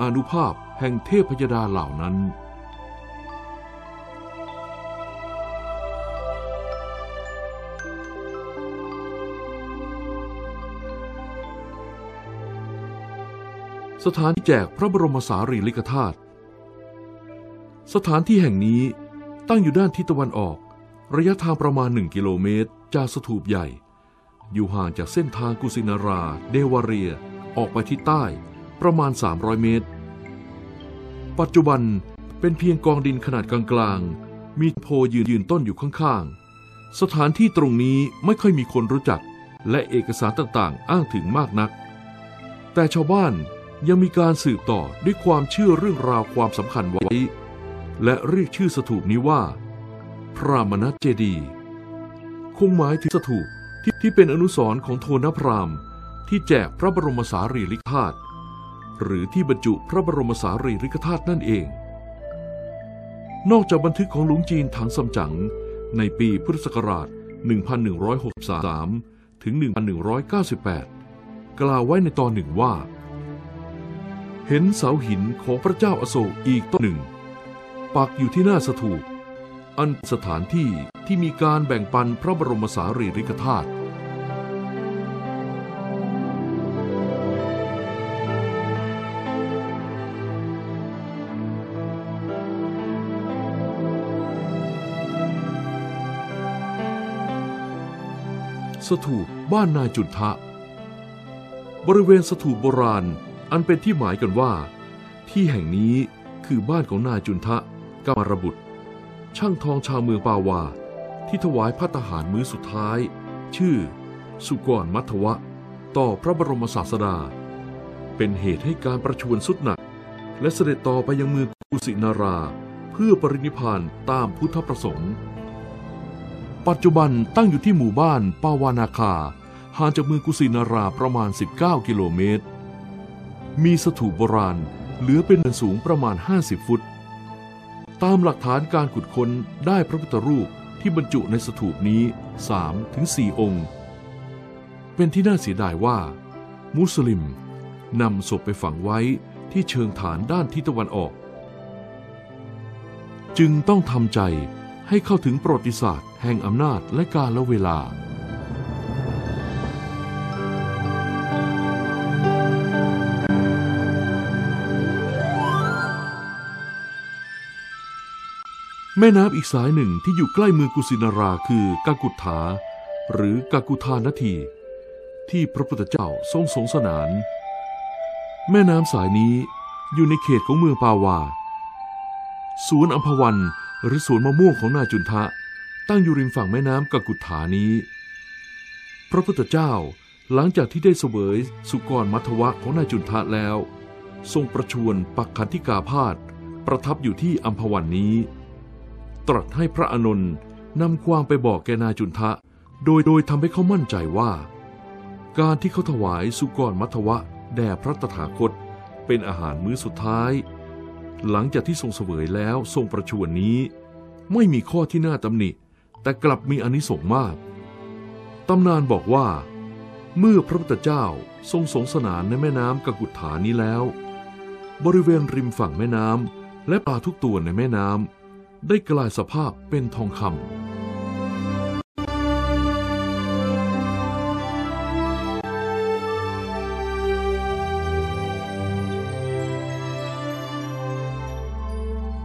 อานุภาพแห่งเทพยดาเหล่านั้น สถานที่แจกพระบรมสารีริกธาตุสถานที่แห่งนี้ตั้งอยู่ด้านทิศตะวันออก ระยะทางประมาณ 1 กิโลเมตร จากสถูปใหญ่ อยู่ห่างจากเส้นทางกุสินารา เดวาเรีย ออกไปทิศใต้ ประมาณ 300 เมตร ปัจจุบันเป็นเพียงกองดินขนาดกลางๆ มีโพยืนยืนต้นอยู่ข้างๆ สถานที่ตรงนี้ไม่ค่อยมีคนรู้จัก และเอกสารต่างๆ อ้างถึงมากนัก แต่ชาวบ้านยังมีการสืบต่อด้วยความเชื่อเรื่องราวความสำคัญไว้ และเรียกชื่อสถูปนี้ว่า พรามณเจดี คงหมายถึงสถูปที่ที่เป็นอนุสรณ์ของโทนพรามที่แจกพระบรมสารีริกธาตุ หรือที่บรรจุพระบรมสารีริกธาตุนั่นเอง นอกจากบันทึกของหลวงจีนถังซัมจั๋งในปีพุทธศักราช 1163 ถึง 1198 กล่าวไว้ในตอนหนึ่งว่า เห็นเสาหินของพระเจ้าอโศกอีกต้นหนึ่ง ปักอยู่ที่หน้าสถูปอันสถานที่ที่มีการแบ่งปันพระบรมสารีริกธาตุ สถูปบ้านนายจุนทะ บริเวณสถูปโบราณอันเป็นที่หมายกันว่า ที่แห่งนี้คือบ้านของนายจุนทะกามารบุตร ช่างทองชาวเมืองปาวา ที่ถวายพระทหารมื้อสุดท้าย ชื่อ สุกรมัทวะ ต่อพระบรมศาสดา เป็นเหตุให้การประชวรสุดหนัก และเสด็จต่อไปยังเมืองกุสินารา เพื่อปรินิพพานตามพุทธประสงค์ ปัจจุบันตั้งอยู่ที่หมู่บ้านปาวานาคา ห่างจากเมืองกุสินาราประมาณ 19 กิโลเมตร มีสถูปโบราณเหลือเป็นเนินสูงประมาณ 50 ฟุต ตามหลักฐานการขุดค้นได้พระพุทธรูปที่บรรจุในสถูปนี้3ถึง4องค์ เป็นที่น่าเสียดายว่า มุสลิมนำศพไปฝังไว้ที่เชิงฐานด้านทิศตะวันออก จึงต้องทำใจ ให้เข้าถึงประวัติศาสตร์ แห่งอำนาจและกาลเวลา แม่น้ำอีกสายหนึ่งที่อยู่ใกล้เมืองกุสินาราคือกากุฏฐา หรือกากุธานที ที่พระพุทธเจ้าทรงสงสนาน แม่น้ำสายนี้อยู่ในเขตของเมืองปาวา สวนอัมพวัน หรือสวนมะม่วงของนายจุนทะ ตั้งอยู่ริมฝั่งแม่น้ำกากุฏฐานี้ พระพุทธเจ้าหลังจากที่ได้เสวยสุกรมัทวะของนายจุนทะแล้ว ทรงประชวรปักขันธิกาพาธประทับอยู่ที่อัมพวันนี้ ตรัสให้พระอนนท์นำความไปบอกแกนายจุนทะ โดยโดยทำให้เขามั่นใจว่า การที่เขาถวายสุกรมัทวะแด่พระตถาคตเป็นอาหารมื้อสุดท้าย หลังจากที่ทรงเสวยแล้วทรงประชวรนี้ ไม่มีข้อที่น่าตำหนิ แต่กลับมีอนิสงส์มากตำนานบอกว่า เมื่อพระพุทธเจ้าทรงสงสนานในแม่น้ำกกุฏฐานี้แล้ว บริเวณริมฝั่งแม่น้ำและปลาทุกตัวในแม่น้ำได้กลายสภาพเป็นทองคำ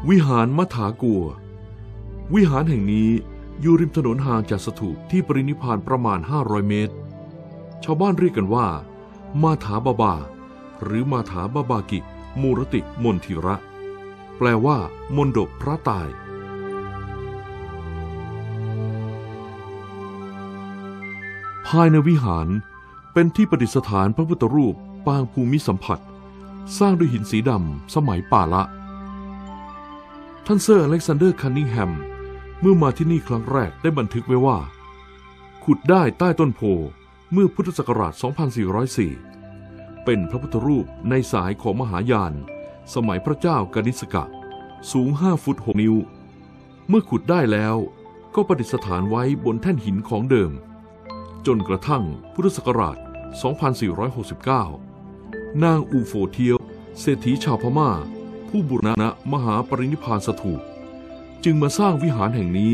วิหารมัถากัว วิหารแห่งนี้อยู่ริมถนนห่างจากสถูปที่ปรินิพพานประมาณ 500 เมตร ชาวบ้านเรียกกันว่า มาถาบาบา หรือมาถาบาบากิ มูรติมนทิระ แปลว่า มนดบพระตาย ภายในวิหารเป็นที่ประดิษฐานพระพุทธรูปปางภูมิสัมผัส สร้างด้วยหินสีดำสมัยป่าละ ท่านเซอร์อเล็กซานเดอร์คันนิงแฮม เมื่อมาที่นี่ครั้งแรกได้บันทึกไว้ว่า ขุดได้ใต้ต้นโพเมื่อพุทธศักราช 2404 เป็นพระพุทธรูปในสายของมหายาน สมัยพระเจ้ากนิสกะ สูง 5 ฟุต 6 นิ้ว เมื่อขุดได้แล้วก็ประดิษฐานไว้บนแท่นหินของเดิม จนกระทั่งพุทธศักราช 2469 นางอูโฟเทียวเศรษฐีชาวพม่า ผู้บุรณะมหาปรินิพานสถูปจึงมาสร้างวิหารแห่งนี้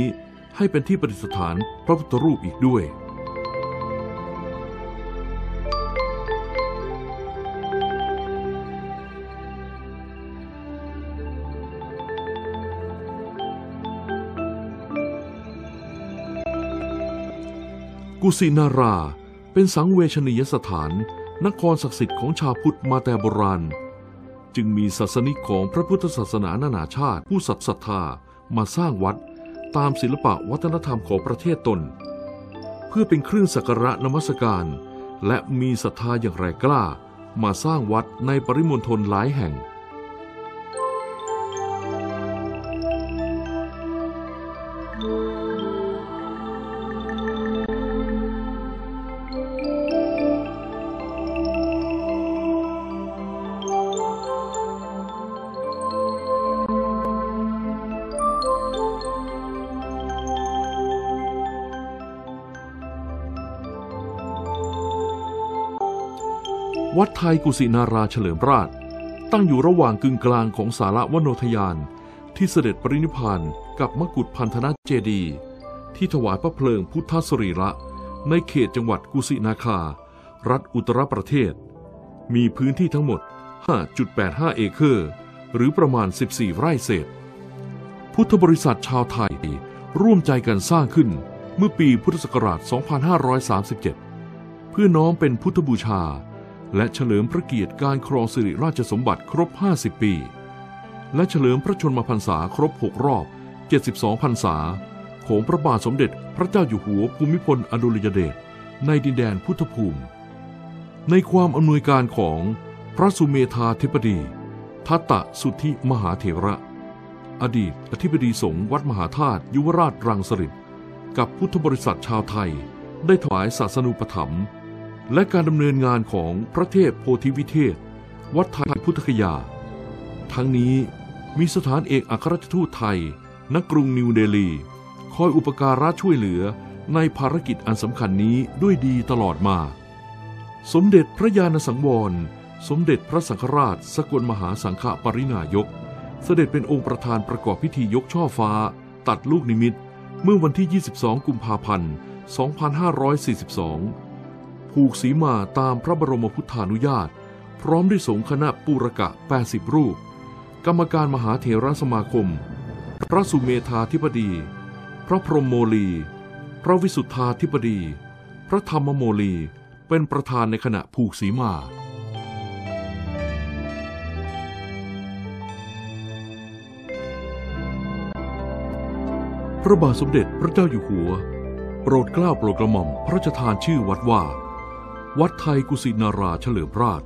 ให้เป็นที่ประดิษฐานพระพุทธรูปอีกด้วย กุสินาราเป็นสังเวชนียสถานนครศักดิ์สิทธิ์ของชาวพุทธมาแต่โบราณ จึงมีศาสนิกของพระพุทธศาสนานานาชาติ ผู้ศรัทธามาสร้างวัดตามศิลปะวัฒนธรรมของประเทศตน เพื่อเป็นเครื่องสักการะนมัสการ และมีศรัทธาอย่างแรงกล้า มาสร้างวัดในปริมณฑลหลายแห่ง ทยกุสินาราเฉลิมราช ตั้งอยู่ระหว่างกึ่งกลางของสาระวโนทยาน ที่เสด็จปรินิพานกับมกุฏพันธนาเจดี ที่ถวายพระเพลิงพุทธสรีระ ในเขตจังหวัดกุสินาคา รัฐอุตรประเทศ มีพื้นที่ทั้งหมด 5.85 เอเคอร์ หรือประมาณ 14 ไร่เศษ พุทธบริษัทชาวไทยร่วมใจกันสร้างขึ้นเมื่อปีพุทธศักราช 2537 เพื่อน้อมเป็นพุทธบูชา และเฉลิมพระเกียรติการครองสิริราชสมบัติครบ 50 ปี และเฉลิมพระชนมพรรษาครบ 6 รอบ 72 พรรษา ของพระบาทสมเด็จพระเจ้าอยู่หัวภูมิพลอดุลยเดชในดินแดนพุทธภูมิ ในความอำนวยการของพระสุเมธาธิปดี ทัตตะสุทธิมหาเถระ อดีตอธิบดีสงฆ์วัดมหาธาตุยุวราชรังสฤษกับพุทธบริษัทชาวไทย ได้ถวายศาสนูปถัมภ์ และการดำเนินงานของพระเทพโพธิวิเทศ วัดไทยพุทธคยา ทั้งนี้มีสถานเอกอัครราชทูตไทย ณ กรุงนิวเดลี คอยอุปการะช่วยเหลือในภารกิจอันสำคัญนี้ด้วยดีตลอดมา สมเด็จพระญาณสังวร สมเด็จพระสังฆราช สกลมหาสังฆปรินายก เสด็จเป็นองค์ประธานประกอบพิธียกช่อฟ้า ตัดลูกนิมิต เมื่อวันที่ 22 กุมภาพันธ์ 2542 ผูกสีมาตามพระบรมพุทธานุญาต พร้อมด้วยสงฆ์คณะปูรกะ 80 รูป กรรมการมหาเถรสมาคม พระสุเมธาธิปดี พระพรหมโมลี พระวิสุทธาธิปดี พระธรรมโมลีเป็นประธานในขณะผูกสีมาพระบาทสมเด็จพระเจ้าอยู่หัว โปรดเกล้าโปรดกระหม่อมพระราชทานชื่อวัดว่า วัดไทยกุสินาราเฉลิมราช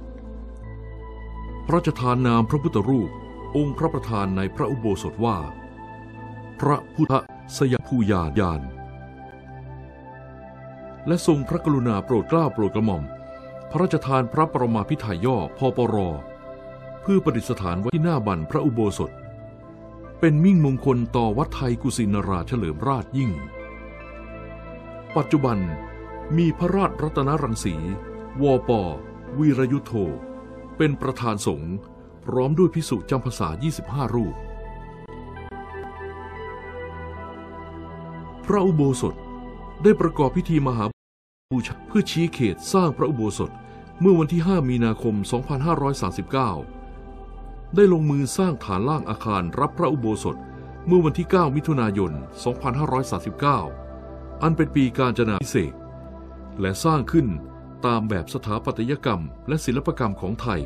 พระราชทานนามพระพุทธรูป องค์พระประธานในพระอุโบสถว่า พระพุทธสยภูยานยาน และทรงพระกรุณาโปรดเกล้าโปรดกระหม่อม พระราชทานพระปรมาภิไธยย่อพปรเพื่อประดิษฐานไว้ที่หน้าบันพระอุโบสถ เป็นมิ่งมงคลต่อวัดไทยกุสินาราเฉลิมราชยิ่ง ปัจจุบัน มีพระราชรัตนรังสี วปวีรยุทโธเป็นประธานสงฆ์พร้อมด้วยพิสุจำพรรษา 25 รูป พระอุโบสถได้ประกอบพิธีมหาบูชาเพื่อชี้เขตสร้างพระอุโบสถเมื่อวันที่ 5 มีนาคม 2539 ได้ลงมือสร้างฐานล่างอาคารรับพระอุโบสถเมื่อวันที่ 9 มิถุนายน 2539 อันเป็นปีการจนาพิเศษ และสร้างขึ้นตามแบบสถาปัตยกรรมและศิลปกรรมของไทย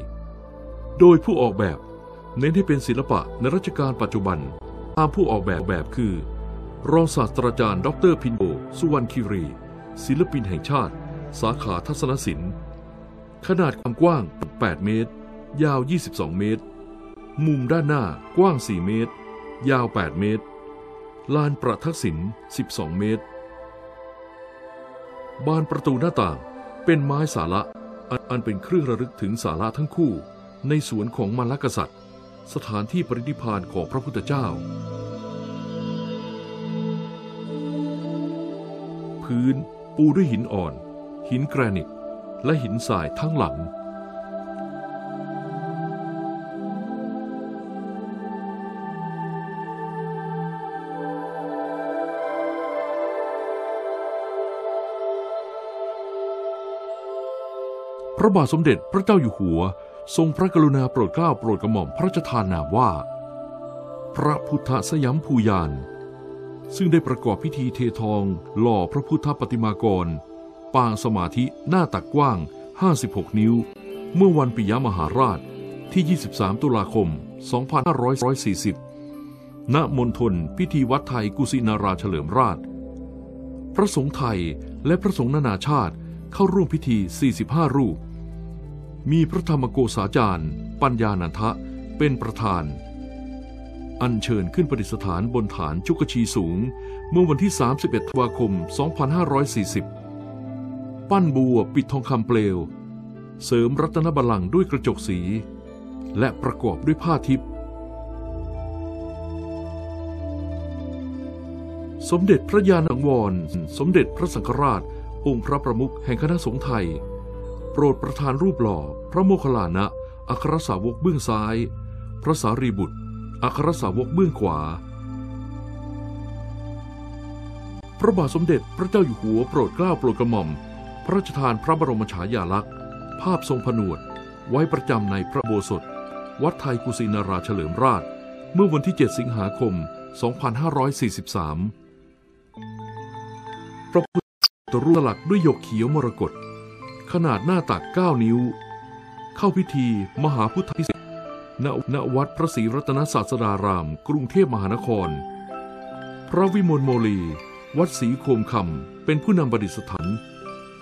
โดยผู้ออกแบบเน้นให้เป็นศิลปะในรัชกาลปัจจุบัน ตามผู้ออกแบบแบบคือ รองศาสตราจารย์ ดรพินโอสุวรรณคิรี ศิลปินแห่งชาติ สาขาทัศนศิลป์ ขนาดความกว้าง 8 เมตร ยาว 22 เมตร มุมด้านหน้ากว้าง 4 เมตร ยาว 8 เมตร ลานประทักษิณ12 เมตร บานประตูหน้าต่างเป็นไม้สาระอันอันเป็นเครื่องระลึกถึงสาระทั้งคู่ ในสวนของมรรกษัตริย์ สถานที่ปรินิพานของพระพุทธเจ้า พื้นปูด้วยหินอ่อน หินแกรนิต และหินทรายทั้งหลัง ระบาทสมเด็จพระเจ้าอยู่หัว ทรงพระกรุณาโปรดเกล้าโปรดกระหม่อมพระราชทานนามว่า พระพุทธสยามภูยานซึ่งได้ประกอบพิธีเททอง หล่อพระพุทธปฏิมากร ปางสมาธิหน้าตักกว้าง 56 นิ้ว เมื่อวันปิยมหาราชที่ 23 ตุลาคม 2540 ณ มณฑลพิธีวัดไทยกุสินาราเฉลิมราช พระสงฆ์ไทยและพระสงฆ์นานาชาติเข้าร่วมพิธี 45 รูป มีพระธรรมโกษาจารย์ ปัญญานันทะเป็นประธาน อัญเชิญขึ้นประดิษฐานบนฐานจุกชีสูง เมื่อวันที่ 31ธันวาคม 2540 ปั้นบัวปิดทองคำเปลว เสริมรัตนบัลลังก์ด้วยกระจกสี และประกอบด้วยผ้าทิพย์สมเด็จพระยาณังวร สมเด็จพระสังฆราช องค์พระประมุขแห่งคณะสงฆ์ไทย โปรดประทานรูปหล่อ พระโมคคัลลานะอัครสาวกเบื้องซ้าย พระสารีบุตร อัครสาวกเบื้องขวา พระบาทสมเด็จพระเจ้าอยู่หัวโปรดเกล้าโปรดกระหม่อม พระราชทานพระบรมฉายาลักษณ์ ภาพทรงผนวด ไว้ประจำในพระโบสถ วัดไทยกุสินาราเฉลิมราช เมื่อวันที่ 7 สิงหาคม 2543 พระพุทธรูปสลักด้วยหยกเขียวมรกต ขนาดหน้าตัก 9 นิ้ว เข้าพิธีมหาพุทธพิเศษณณวัดพระศรีรัตนศาสดาราม กรุงเทพมหานคร พระวิมลโมลี วัดศรีโคมคำเป็นผู้นำประดิษฐาน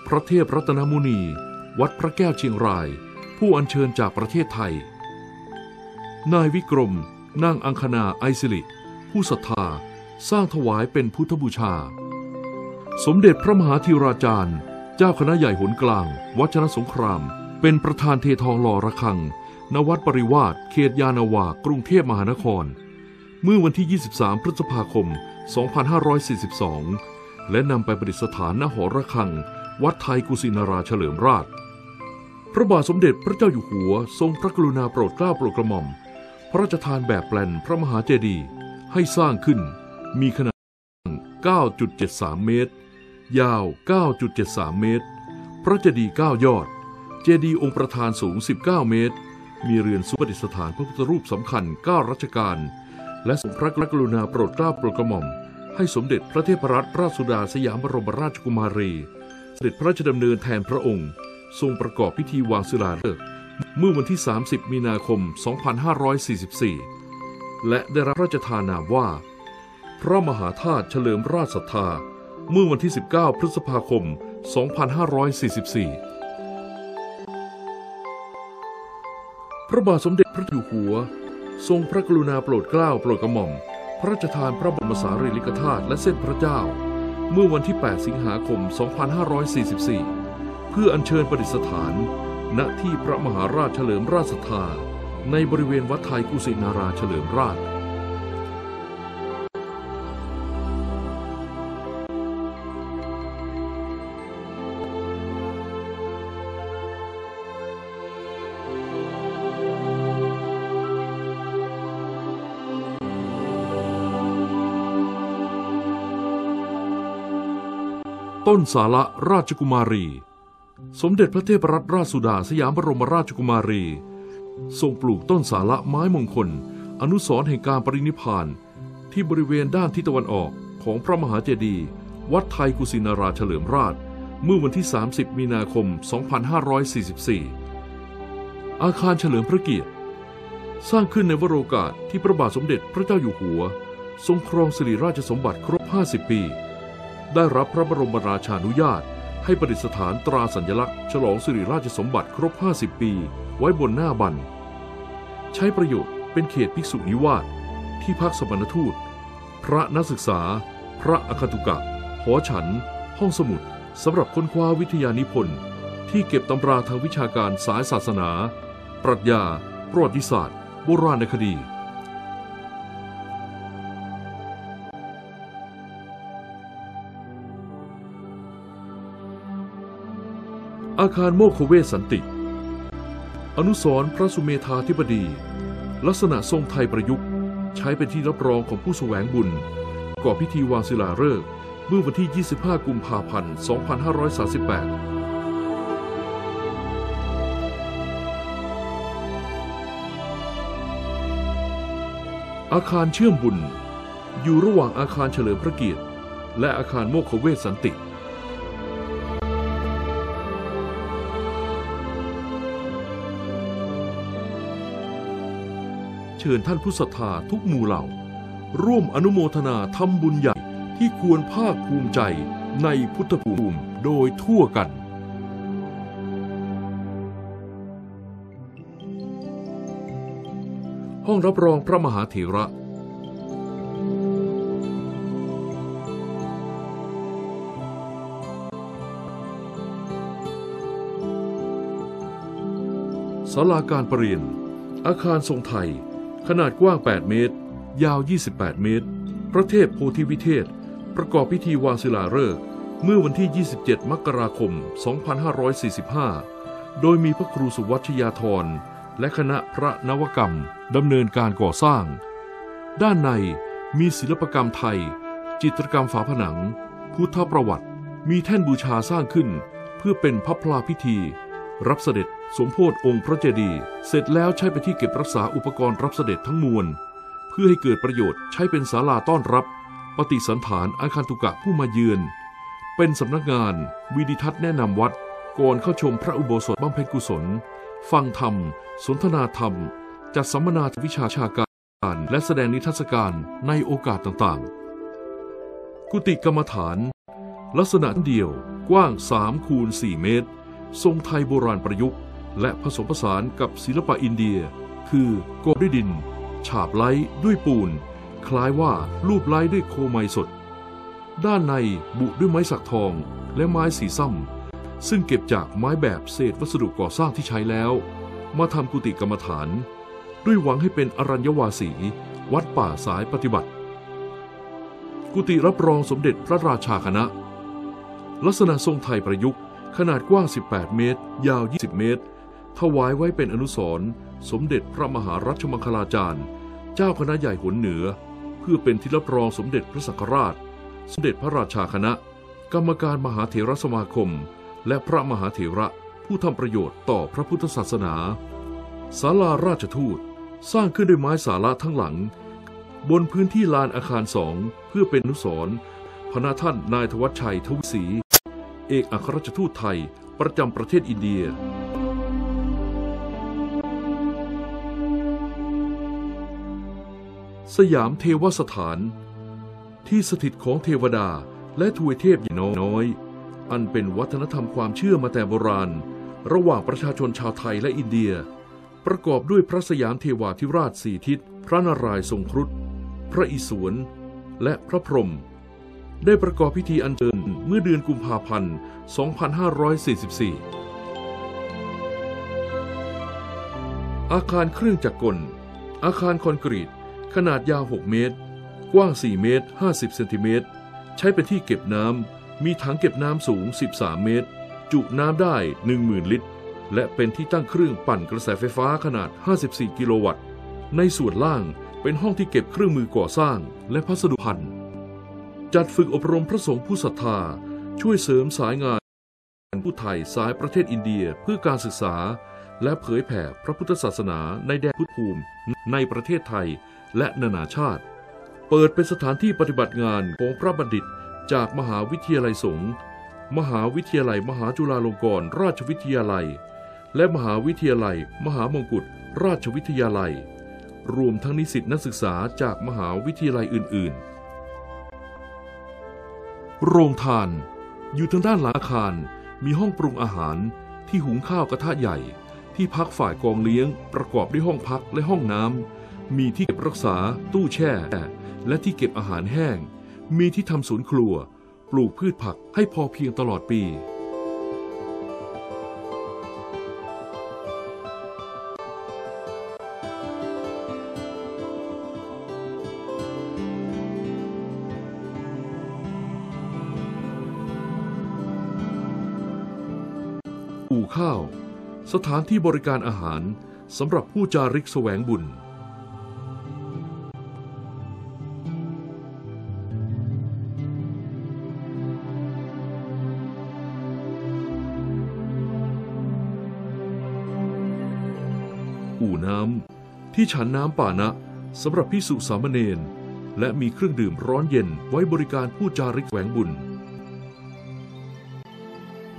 พระเทพรัตนมุนี วัดพระแก้วเชียงราย ผู้อัญเชิญจากประเทศไทย นายวิกรมนางอังคณาไอซิลิผู้ศรัทธาสร้างถวายเป็นพุทธบูชา สมเด็จพระมหาธีราจารย์ เจ้าคณะใหญ่หนกลาง วัชรสงคราม เป็นประธานเททองหล่อระฆังณวัดปริวาสเขตยานาวากรุงเทพมหานคร เมื่อวันที่ 23 พฤษภาคม 2542 และนำไปประดิษฐานณหอระฆัง วัดไทยกุสินาราเฉลิมราช พระบาทสมเด็จพระเจ้าอยู่หัวทรงพระกรุณาโปรดเกล้าโปรดกระหม่อม พระราชทานแบบแปลนพระมหาเจดีย์ให้สร้างขึ้นมีขนาด 9.73 เมตร ยาว 9.73 เมตร พระเจดีย์9ยอด เจดีย์องค์ประธานสูง 19 เมตร มีเรือนสุประดิษฐานพระพุทธรูปสำคัญ 9 รัชกาล และทรงพระกรุณาโปรดเกล้าโปรดกระหม่อม ให้สมเด็จพระเทพรัตนราชสุดาสยามบรมราชกุมารี เสด็จพระราชดำเนินแทนพระองค์ ทรงประกอบพิธีวางศิลาฤกษ์เมื่อวันที่ 30 มีนาคม 2544 และได้รับพระราชทานนามว่า พระมหาธาตุเฉลิมราชศรัทธา เมื่อวันที่ 19 พฤษภาคม 2544พระบาทสมเด็จพระอยู่หัว ทรงพระกรุณาโปรดเกล้าโปรดกระหม่อม พระราชทานพระบรมสารีริกธาตุและเส้นพระเจ้า เมื่อวันที่ 8 สิงหาคม 2544 เพื่ออัญเชิญประดิษฐาน ณที่พระมหาราชเฉลิมราชศรัทธา ในบริเวณวัดไทยกุสินาราเฉลิมราช ต้นสาระราชกุมารี สมเด็จพระเทพรัตนราชสุดาสยามบรมราชกุมารี ทรงปลูกต้นสาระไม้มงคล อนุสรณ์แห่งการปรินิพพานที่บริเวณด้านทิศตะวันออกของพระมหาเจดีย์วัดไทยกุสินาราเฉลิมราช เมื่อวันที่ 30 มีนาคม 2544 อาคารเฉลิมพระเกียรติ สร้างขึ้นในวโรกาสที่พระบาทสมเด็จพระเจ้าอยู่หัว ทรงครองสิริราชสมบัติครบ 50 ปี ได้รับพระบรมราชานุญาต ให้ประดิษฐานตราสัญลักษณ์ ฉลองสิริราชสมบัติครบ 50 ปี ไว้บนหน้าบัน ใช้ประโยชน์เป็นเขตภิกษุนิวาสที่พักสมณทูต พระนักศึกษา พระอคตุกะ หอฉัน ห้องสมุดสำหรับค้นคว้าวิทยานิพนธ์ ที่เก็บตำราทางวิชาการสายศาสนา ปรัชญา ประวัติศาสตร์ โบราณคดี อาคารโมกคเวสันติ อนุสรพระสุเมธาธิบดี ลักษณะทรงไทยประยุกต์ ใช้เป็นที่รับรองของผู้สแสวงบุญ ก่อพิธีวางศิลาฤกษ์เมื่อวันที่ 25 กุมภาพันธ์ 2538อาคารเชื่อมบุญ อยู่ระหว่างอาคารเฉลิมพระเกียรติ และอาคารโมกคเวสสันติ เชิญท่านผู้ศรัทธาทุกหมู่เหล่า ร่วมอนุโมทนาทำบุญใหญ่ที่ควรภาคภูมิใจในพุทธภูมิโดยทั่วกันห้องรับรองพระมหาเถระ ศาลาการประเรียน อาคารทรงไทย ขนาดกว้าง 8 เมตร ยาว 28 เมตร พระเทพโพธิวิเทศ ประกอบพิธีวางศิลาฤกษ์เมื่อวันที่ 27 มกราคม 2545 โดยมีพระครูสุวัชยาธร และคณะพระนวกรรมดำเนินการก่อสร้าง ด้านในมีศิลปกรรมไทย จิตรกรรมฝาผนัง พุทธประวัติ มีแท่นบูชาสร้างขึ้น เพื่อเป็นพระพลาพิธี รับเสด็จ สมโพธิองค์พระเจดีย์เสร็จแล้วใช้เป็นที่เก็บรักษาอุปกรณ์รับเสด็จทั้งมวล เพื่อให้เกิดประโยชน์ใช้เป็นศาลาต้อนรับ ปฏิสันฐานอาคารตุกะผู้มาเยือน เป็นสำนักงานวิดิทัศน์แนะนำวัดก่อนเข้าชมพระอุโบสถบำเพ็ญกุศล ฟังธรรม สนทนาธรรม จัดสัมมนาวิชาชาการ และแสดงนิทรรศการในโอกาสต่างๆ กุฏิกรรมฐาน ลักษณะเดียวกว้าง3คูณ4เมตร ทรงไทยโบราณประยุกต์ และผสมผสานกับศิลปะอินเดีย คือโกบด้วยดิน ฉาบไล้ด้วยปูน คล้ายว่ารูปไล้ด้วยโคไมสด ด้านในบุด้วยไม้สักทองและไม้สีซ้ำซึ่งเก็บจากไม้แบบเศษวัสดุก่อสร้างที่ใช้แล้ว มาทำกุฏิกรรมฐาน ด้วยหวังให้เป็นอรัญญวาสี วัดป่าสายปฏิบัติ กุฏิรับรองสมเด็จพระราชาคณะ ลักษณะทรงไทยประยุกต์ขนาดกว้าง 18 เมตร ยาว 20 เมตร ถวายไว้เป็นอนุสรณ์สมเด็จพระมหารัชมังคลาจารย์ เจ้าคณะใหญ่หนเหนือ เพื่อเป็นที่รับรองสมเด็จพระสังฆราช สมเด็จพระราชาคณะ กรรมการมหาเถรสมาคม และพระมหาเถระผู้ทำประโยชน์ต่อพระพุทธศาสนาศาลาราชทูตสร้างขึ้นด้วยไม้สาระทั้งหลัง บนพื้นที่ลานอาคารสองเพื่อเป็นอนุสรณ์พระนาท่านนายทวัชชัยทวิศรีเอกอัครราชทูตไทยประจำประเทศอินเดีย สยามเทวสถาน ที่สถิตของเทวดาและทวยเทพอย่างน้อย อันเป็นวัฒนธรรมความเชื่อมาแต่โบราณ ระหว่างประชาชนชาวไทยและอินเดีย ประกอบด้วยพระสยามเทวาธิราชสี่ทิศ พระนารายณ์ทรงครุฑพระอิศวรและพระพรหมได้ประกอบพิธีอัญเชิญเมื่อเดือนกุมภาพันธ์ 2544 อาคารเครื่องจักรกล อาคารคอนกรีต ขนาดยาว 6 เมตร กว้าง 4 เมตร 50 เซนติเมตร ใช้เป็นที่เก็บน้ำ มีถังเก็บน้ำสูง 13 เมตร จุน้ำได้ 10,000 ลิตร และเป็นที่ตั้งเครื่องปั่นกระแสไฟฟ้าขนาด 54 กิโลวัตต์ ในส่วนล่างเป็นห้องที่เก็บเครื่องมือก่อสร้างและพัสดุพันธ์จัดฝึกอบรมพระสงฆ์ผู้ศรัทธา ช่วยเสริมสายงานผู้ไทยสายประเทศอินเดียเพื่อการศึกษา และเผยแผ่พระพุทธศาสนาในแดนพุทธภูมิในประเทศไทย และนานาชาติ เปิดเป็นสถานที่ปฏิบัติงานของพระบัณฑิตจากมหาวิทยาลัยสงฆ์มหาวิทยาลัย มหาจุฬาลงกรณราชวิทยาลัย และมหาวิทยาลัย มหามงกุฎราชวิทยาลัย รวมทั้งนิสิตนักศึกษาจากมหาวิทยาลัยอื่น ๆ โรงทาน อยู่ทางด้านหลังอาคารมีห้องปรุงอาหารที่หุงข้าวกระทะใหญ่ ที่พักฝ่ายกองเลี้ยง ประกอบด้วยห้องพักและห้องน้ำ มีที่เก็บรักษาตู้แช่ และที่เก็บอาหารแห้ง มีที่ทำสวนครัว ปลูกพืชผักให้พอเพียงตลอดปี อู่ข้าว สถานที่บริการอาหารสำหรับผู้จาริกแสวงบุญ ที่ฉันน้ำป่านะสำหรับพิสุสามเณรและมีเครื่องดื่มร้อนเย็นไว้บริการผู้จาริกแหวงบุญ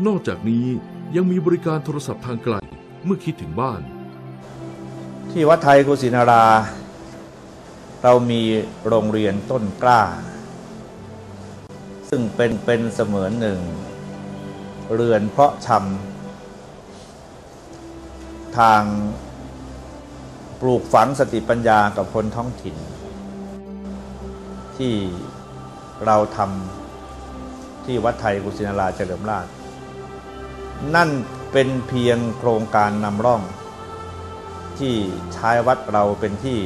นอกจากนี้ยังมีบริการโทรศัพท์ทางไกลเมื่อคิดถึงบ้าน ที่วัดไทยกุสินารา เรามีโรงเรียนต้นกล้า ซึ่งเป็นเป็นเสมือนหนึ่ง เรือนเพาะชำทาง ปลูกฝังสติปัญญากับคนท้องถิ่น ที่เราทำที่วัดไทยกุสินาราเฉลิมราช นั่นเป็นเพียงโครงการนำร่อง ที่ใช้วัดเราเป็นที่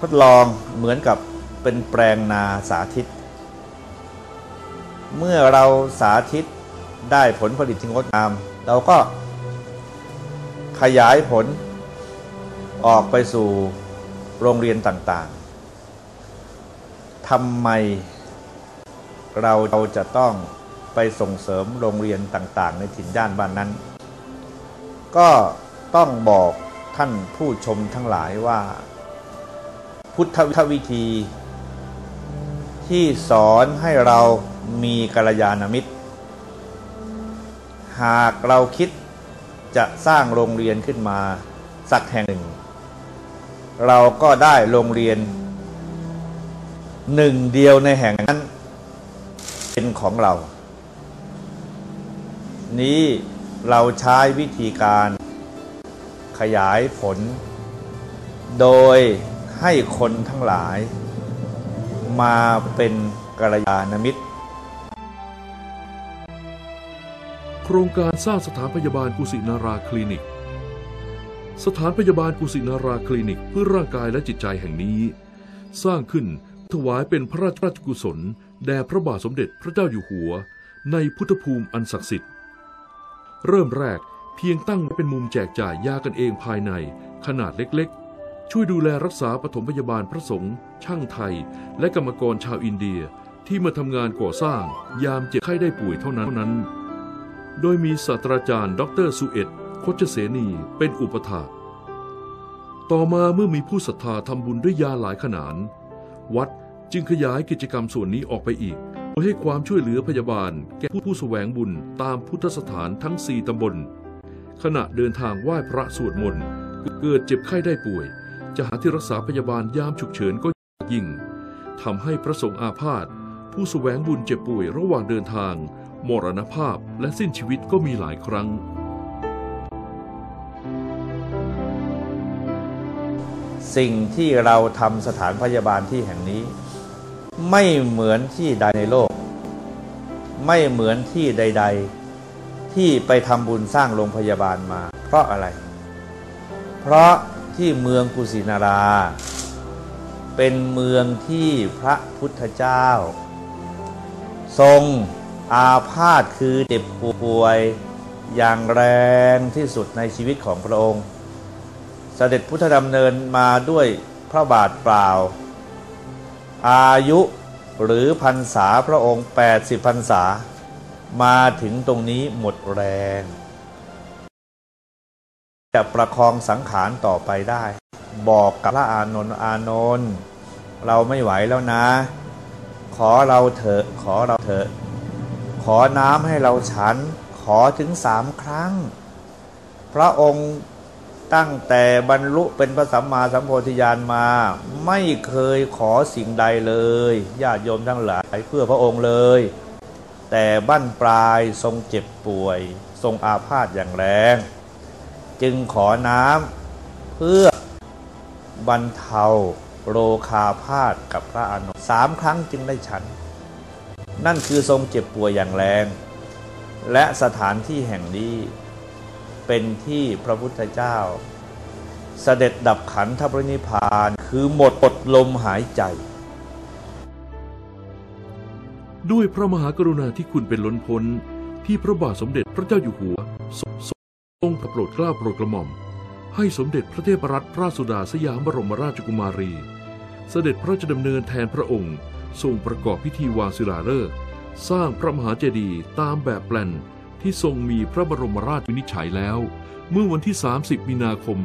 ทดลองเหมือนกับเป็นแปลงนาสาธิต เมื่อเราสาธิตได้ผลผลิตที่งดงาม เราก็ขยายผล ออกไปสู่โรงเรียนต่างๆทำไมเราเราจะต้องไปส่งเสริมโรงเรียนต่างๆ ในถิ่นย่านบ้านนั้น ก็ต้องบอกท่านผู้ชมทั้งหลายว่า พุทธวิธี ที่สอนให้เรามีกัลยาณมิตร หากเราคิดจะสร้างโรงเรียนขึ้นมาสักแห่งหนึ่ง เราก็ได้โรงเรียน หนึ่งเดียวในแห่งนั้น เป็นของเรา นี้เราใช้วิธีการขยายผล โดยให้คนทั้งหลาย มาเป็นกัลยาณมิตร โครงการสร้างสถานพยาบาลกุสินาราคลินิก สถานพยาบาลกุสินาราคลินิกเพื่อร่างกายและจิตใจแห่งนี้ สร้างขึ้นถวายเป็นพระราชกุศล แด่พระบาทสมเด็จพระเจ้าอยู่หัว ในพุทธภูมิอันศักดิ์สิทธิ์ เริ่มแรกเพียงตั้งเป็นมุมแจกจ่ายยากันเองภายใน ขนาดเล็กๆ ช่วยดูแลรักษาปฐมพยาบาลพระสงฆ์ช่างไทย และกรรมกรชาวอินเดียที่มาทำงานก่อสร้างยามเจ็บไข้ได้ป่วยเท่านั้นนั้นโดยมีศาสตราจารย์ ดรสุเอ็ด คชเสนีเป็นอุปถาต่อมาเมื่อมีผู้ศรัทธาทำบุญด้วยยาหลายขนาดวัดจึงขยายกิจกรรมส่วนนี้ออกไปอีกโดยให้ความช่วยเหลือพยาบาล แก่ผู้ผู้แสวงบุญตามพุทธสถานทั้งสี่ตำบล ขณะเดินทางไหว้พระสวดมนต์เกิดเจ็บไข้ได้ป่วย จะหาที่รักษาพยาบาลยามฉุกเฉินก็ยากยิ่งทำให้พระสงฆ์อาพาธผู้สแสวงบุญเจ็บป่วยระหว่างเดินทาง มรณภาพและสิ้นชีวิตก็มีหลายครั้ง สิ่งที่เราทำสถานพยาบาลที่แห่งนี้ ไม่เหมือนที่ใดในโลก ไม่เหมือนที่ใด ๆ ที่ไปทำบุญสร้างโรงพยาบาลมา เพราะอะไร เพราะที่เมืองกุสินารา เป็นเมืองที่พระพุทธเจ้า ทรงอาพาธคือเจ็บป่วยอย่างแรงที่สุดในชีวิตของพระองค์ เสด็จพุทธดำเนินมาด้วยพระบาทเปล่า อายุหรือพรรษาพระองค์ 80พรรษา มาถึงตรงนี้หมดแรง จะประคองสังขารต่อไปได้ บอกกับพระอานนท์อานนท์เราไม่ไหวแล้วนะ ขอเราเถอะขอเราเถอะ ขอน้ำให้เราฉันขอถึงสามครั้ง พระองค์ ตั้งแต่บรรลุเป็นพระสัมมาสัมโพธิญาณมา ไม่เคยขอสิ่งใดเลยญาติโยมทั้งหลายเพื่อพระองค์เลย แต่บั้นปลายทรงเจ็บป่วย ทรงอาพาธอย่างแรง จึงขอน้ำเพื่อบรรเทาโรคาพาธกับพระอานนท์สามครั้งจึงได้ฉัน นั่นคือทรงเจ็บป่วยอย่างแรง และสถานที่แห่งนี้ เป็นที่พระพุทธเจ้า เสด็จดับขันธปรินิพพานคือหมดอดลมหายใจ ด้วยพระมหากรุณาธิคุณเป็นล้นพ้น ที่พระบาทสมเด็จพระเจ้าอยู่หัวทรงทรงโปรดเกล้าโปรดกระหม่อม ให้สมเด็จพระเทพรัตนราชสุดาสยามบรมราชกุมารี เสด็จพระราชดำเนินแทนพระองค์ทรงประกอบพิธีวางศิลาฤกษ์สร้างพระมหาเจดีย์ตามแบบแปลน ที่ทรงมีพระบรมราชวินิจฉัยแล้ว เมื่อวันที่ 30 มีนาคม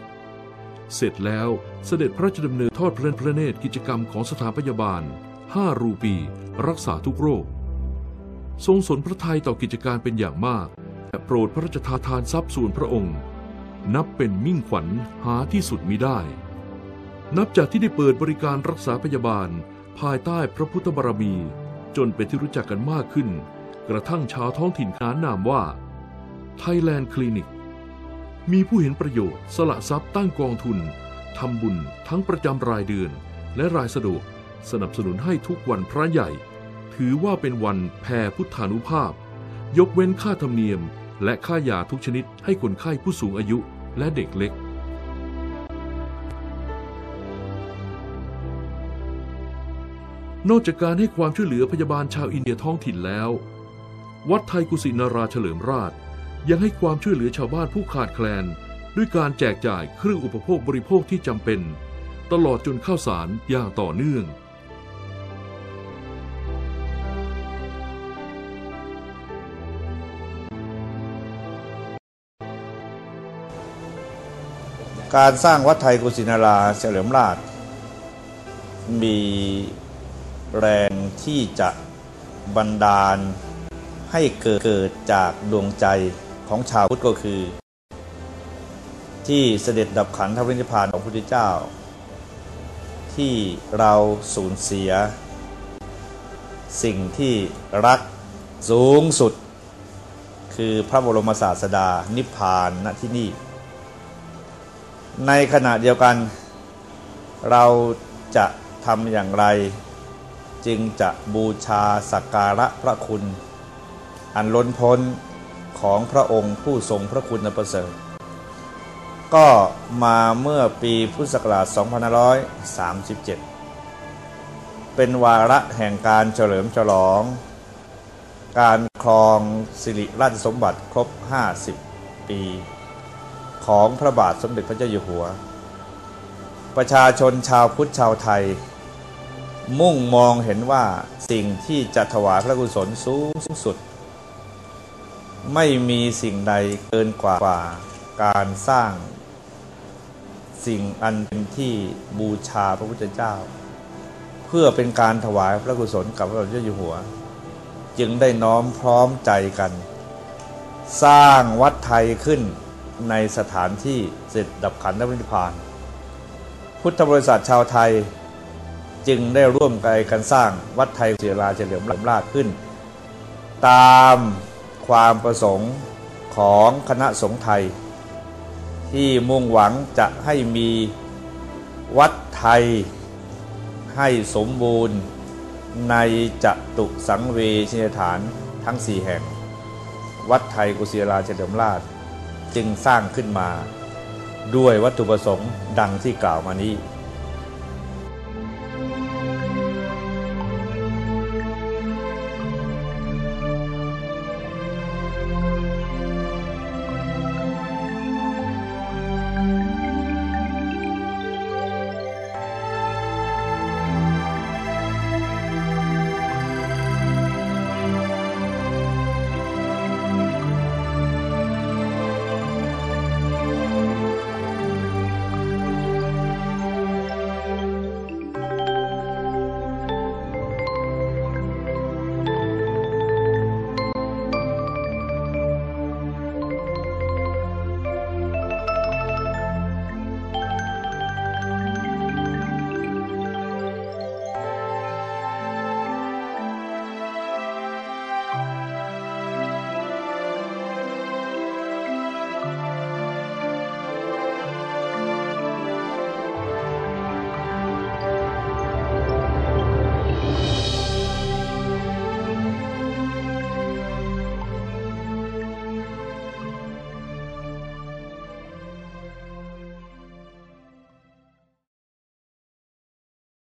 2544 เสร็จแล้วเสด็จพระราชดำเนินทอดพระพระเนตรกิจกรรมของสถานพยาบาล 5 รูปี รักษาทุกโรค ทรงสนพระทัยต่อกิจการเป็นอย่างมากและโปรดพระราชทานทานทรัพย์ส่วนพระองค์ นับเป็นมิ่งขวัญหาที่สุดมิได้ นับจากที่ได้เปิดบริการรักษาพยาบาล ภายใต้พระพุทธบารมี จนเป็นที่รู้จักกันมากขึ้น กระทั่งชาวท้องถิ่นขนานนามว่า Thailand Clinic มีผู้เห็นประโยชน์สละทรัพย์ตั้งกองทุนทำบุญทั้งประจำรายเดือน และรายสะดวกสนับสนุนให้ทุกวันพระใหญ่ ถือว่าเป็นวันแผ่พุทธานุภาพ ยกเว้นค่าธรรมเนียม และค่ายาทุกชนิดให้คนไข้ผู้สูงอายุและเด็กเล็ก นอกจากการให้ความช่วยเหลือพยาบาลชาวอินเดียท้องถิ่นแล้ว วัดไทยกุสินาราเฉลิมราช ยังให้ความช่วยเหลือชาวบ้านผู้ขาดแคลน ด้วยการแจกจ่ายเครื่องอุปโภคบริโภคที่จำเป็น ตลอดจนข้าวสารอย่างต่อเนื่อง การสร้างวัดไทยกุสินาราเฉลิมราช มีแรงที่จะบันดาล ให้เกิดเกิดจากดวงใจของชาวพุทธก็คือ ที่เสด็จดับขันธปรินิพพานของพระพุทธเจ้า ที่เราสูญเสีย สิ่งที่รักสูงสุด คือพระบรมศาสดานิพพานณที่นี่ ในขณะเดียวกัน เราจะทำอย่างไร จึงจะบูชาสักการะพระคุณ อันล้นพ้นของพระองค์ผู้ทรงพระคุณประเสริฐ ก็มาเมื่อปีพุทธศักราช 2537 เป็นวาระแห่งการเฉลิมฉลอง การครองสิริราชสมบัติครบ 50 ปี ของพระบาทสมเด็จพระเจ้าอยู่หัว ประชาชนชาวพุทธชาวไทย มุ่งมองเห็นว่าสิ่งที่จะถวายพระกุศลสูงสุด ไม่มีสิ่งใดเกินกว่าการสร้าง สิ่งอันเป็นที่บูชาพระพุทธเจ้า เพื่อเป็นการถวายพระกุศลกับพระบาทสมเด็จอยู่หัว จึงได้น้อมพร้อมใจกัน สร้างวัดไทยขึ้นในสถานที่เสร็จดับขันธปรินิพพาน พุทธบริษัทชาวไทยจึงได้ร่วมกันสร้างวัดไทยเสียราเฉลิมราชขึ้น ตาม ความประสงค์ของคณะสงฆ์ไทย ที่มุ่งหวังจะให้มีวัดไทยให้สมบูรณ์ในจตุสังเวชนฐานทั้งสี่แห่ง วัดไทยกุศิราเฉลิมราช จึงสร้างขึ้นมา ด้วยวัตถุประสงค์ดังที่กล่าวมานี้